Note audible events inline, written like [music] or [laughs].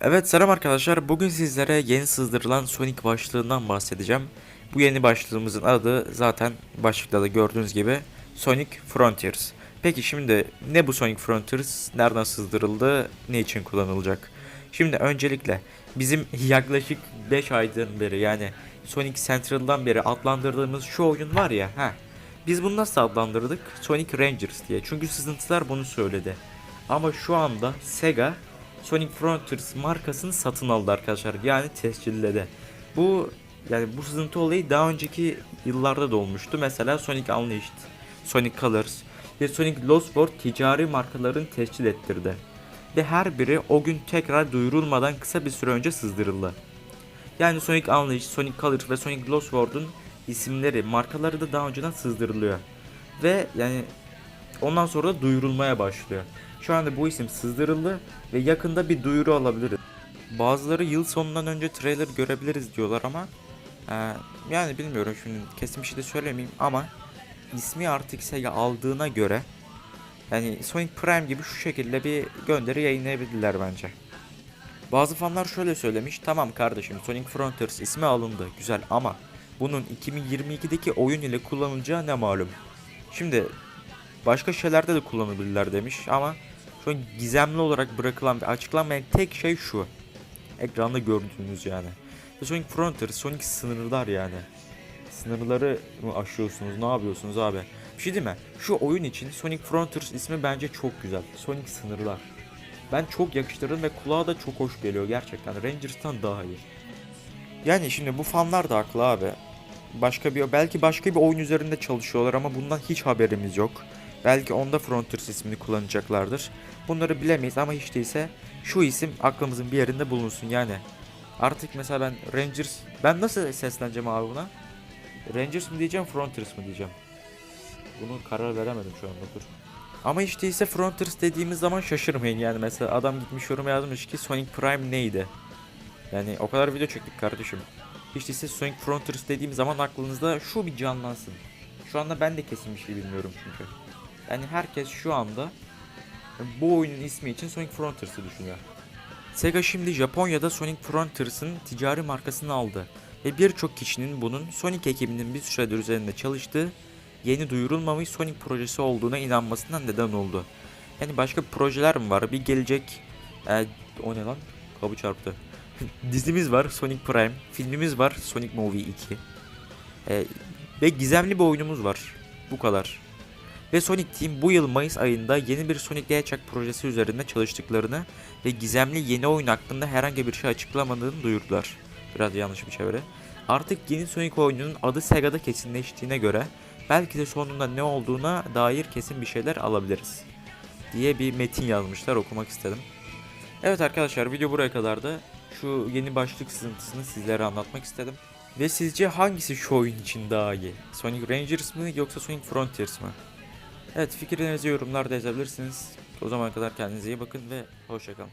Evet selam arkadaşlar. Bugün sizlere yeni sızdırılan Sonic başlığından bahsedeceğim. Bu yeni başlığımızın adı zaten başlıkta da gördüğünüz gibi Sonic Frontiers. Peki şimdi ne bu Sonic Frontiers? Nereden sızdırıldı? Ne için kullanılacak? Şimdi öncelikle bizim [laughs] yaklaşık 5 aydan beri yani Sonic Central'dan beri adlandırdığımız şu oyun var ya. Heh, biz bunu nasıl adlandırdık? Sonic Rangers diye. Çünkü sızıntılar bunu söyledi. Ama şu anda Sega Sonic Frontiers markasını satın aldı arkadaşlar. Yani tescilledi. Bu yani bu sızıntı olayı daha önceki yıllarda da olmuştu. Mesela Sonic Unleashed, Sonic Colors ve Sonic Lost World ticari markaların tescil ettirdi. Ve her biri o gün tekrar duyurulmadan kısa bir süre önce sızdırıldı. Yani Sonic Unleashed, Sonic Colors ve Sonic Lost World'un isimleri, markaları da daha önceden sızdırılıyor. Ve yani ondan sonra da duyurulmaya başlıyor. Şu anda bu isim sızdırıldı ve yakında bir duyuru alabiliriz. Bazıları yıl sonundan önce trailer görebiliriz diyorlar ama e, yani bilmiyorum şimdi kesin bir şey de söylemeyeyim ama ismi artık Sega aldığına göre yani Sonic Prime gibi şu şekilde bir gönderi yayınlayabilirler bence. Bazı fanlar şöyle söylemiş. Tamam kardeşim Sonic Frontiers ismi alındı. Güzel ama bunun 2022'deki oyun ile kullanılacağı ne malum. Şimdi başka şeylerde de kullanabilirler demiş ama şu an gizemli olarak bırakılan ve açıklanmayan tek şey şu. Ekranda gördüğünüz yani. Sonic Frontiers, Sonic sınırlar yani. Sınırları mı aşıyorsunuz, ne yapıyorsunuz abi? Bir şey değil mi? Şu oyun için Sonic Frontiers ismi bence çok güzel. Sonic sınırlar. Ben çok yakıştırdım ve kulağa da çok hoş geliyor gerçekten. Rangers'tan daha iyi. Yani şimdi bu fanlar da haklı abi. Başka bir belki başka bir oyun üzerinde çalışıyorlar ama bundan hiç haberimiz yok. Belki onda Frontiers ismini kullanacaklardır. Bunları bilemeyiz ama hiç değilse şu isim aklımızın bir yerinde bulunsun yani. Artık mesela ben Rangers ben nasıl sesleneceğim abi buna? Rangers mı diyeceğim Frontiers mı diyeceğim? Bunu karar veremedim şu anda dur. Ama hiç değilse Frontiers dediğimiz zaman şaşırmayın yani mesela adam gitmiş yorum yazmış ki Sonic Prime neydi? Yani o kadar video çektik kardeşim. Hiç değilse Sonic Frontiers dediğim zaman aklınızda şu bir canlansın. Şu anda ben de kesin bir şey bilmiyorum çünkü. Yani herkes şu anda bu oyunun ismi için Sonic Frontiers'ı düşünüyor. Sega şimdi Japonya'da Sonic Frontiers'ın ticari markasını aldı ve birçok kişinin bunun Sonic ekibinin bir süredir üzerinde çalıştığı yeni duyurulmamış Sonic projesi olduğuna inanmasından neden oldu. Yani başka projeler mi var? Bir gelecek e, o ne lan? Kapı çarptı. [laughs] Dizimiz var Sonic Prime, filmimiz var Sonic Movie 2. E, ve gizemli bir oyunumuz var. Bu kadar. Ve Sonic Team bu yıl Mayıs ayında yeni bir Sonic the Hedgehog projesi üzerinde çalıştıklarını ve gizemli yeni oyun hakkında herhangi bir şey açıklamadığını duyurdular. Biraz yanlış bir çeviri. Artık yeni Sonic oyununun adı Sega'da kesinleştiğine göre belki de sonunda ne olduğuna dair kesin bir şeyler alabiliriz. Diye bir metin yazmışlar okumak istedim. Evet arkadaşlar video buraya kadardı. Şu yeni başlık sızıntısını sizlere anlatmak istedim. Ve sizce hangisi şu oyun için daha iyi? Sonic Rangers mı yoksa Sonic Frontiers mı? Evet fikirlerinizi yorumlarda yazabilirsiniz. O zamana kadar kendinize iyi bakın ve hoşçakalın.